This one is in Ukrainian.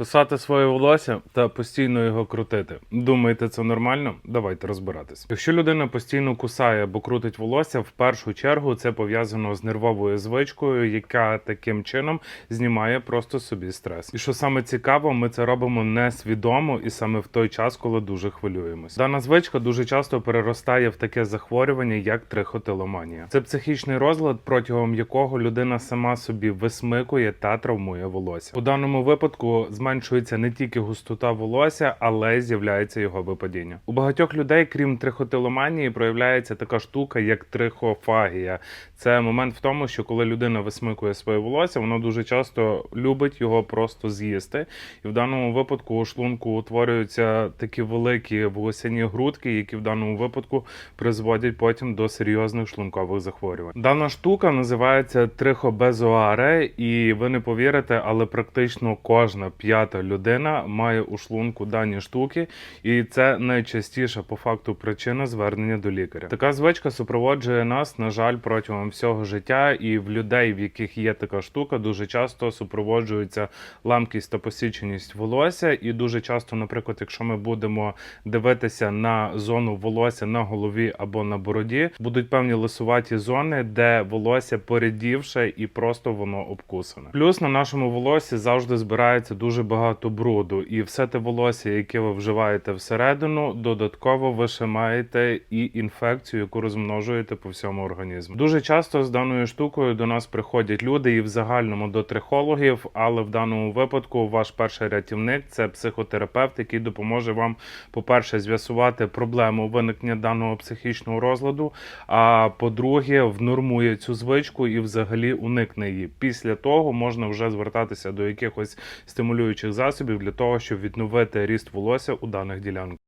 Писати своє волосся та постійно його крутити. Думаєте, це нормально? Давайте розбиратись. Якщо людина постійно кусає або крутить волосся, в першу чергу це пов'язано з нервовою звичкою, яка таким чином знімає просто собі стрес. І що саме цікаво, ми це робимо несвідомо і саме в той час, коли дуже хвилюємось. Дана звичка дуже часто переростає в таке захворювання, як трихотиломанія. Це психічний розлад, протягом якого людина сама собі висмикує та травмує волосся. У даному випадку зменшується не тільки густота волосся, але з'являється його випадіння. У багатьох людей, крім трихотиломанії, проявляється така штука, як трихофагія. Це момент в тому, що коли людина висмикує своє волосся, воно дуже часто любить його просто з'їсти. І в даному випадку у шлунку утворюються такі великі волосяні грудки, які в даному випадку призводять потім до серйозних шлункових захворювань. Дана штука називається трихобезоаре, і ви не повірите, але практично кожна п'ята людина має у шлунку дані штуки, і це найчастіша по факту причина звернення до лікаря. Така звичка супроводжує нас, на жаль, протягом всього життя, і в людей, в яких є така штука, дуже часто супроводжується ламкість та посіченість волосся. І дуже часто, наприклад, якщо ми будемо дивитися на зону волосся на голові або на бороді, будуть певні лисуваті зони, де волосся порядівше і просто воно обкусане. Плюс на нашому волосі завжди збирається дуже багато бруду, і все те волосся, яке ви вживаєте всередину, додатково ви маєте і інфекцію, яку розмножуєте по всьому організму. Дуже часто з даною штукою до нас приходять люди і в загальному до трихологів, але в даному випадку ваш перший рятівник це психотерапевт, який допоможе вам, по-перше, з'ясувати проблему виникнення даного психічного розладу. А по-друге, внормує цю звичку і взагалі уникне її. Після того можна вже звертатися до якихось стимулюючих засобів для того, щоб відновити ріст волосся у даних ділянках.